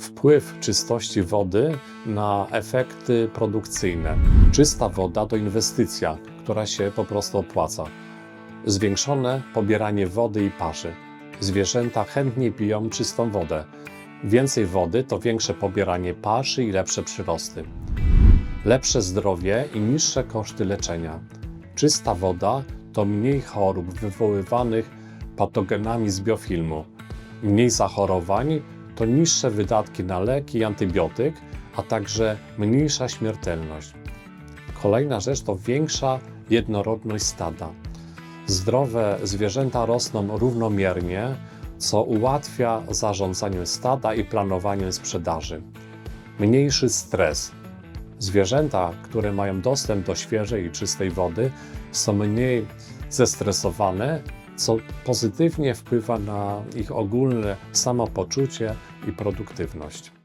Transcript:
Wpływ czystości wody na efekty produkcyjne. Czysta woda to inwestycja, która się po prostu opłaca. Zwiększone pobieranie wody i paszy. Zwierzęta chętniej piją czystą wodę. Więcej wody to większe pobieranie paszy i lepsze przyrosty. Lepsze zdrowie i niższe koszty leczenia. Czysta woda to mniej chorób wywoływanych patogenami z biofilmu. Mniej zachorowań to niższe wydatki na leki i antybiotyk, a także mniejsza śmiertelność. Kolejna rzecz to większa jednorodność stada. Zdrowe zwierzęta rosną równomiernie, co ułatwia zarządzanie stada i planowanie sprzedaży. Mniejszy stres. Zwierzęta, które mają dostęp do świeżej i czystej wody, są mniej zestresowane, co pozytywnie wpływa na ich ogólne samopoczucie i produktywność.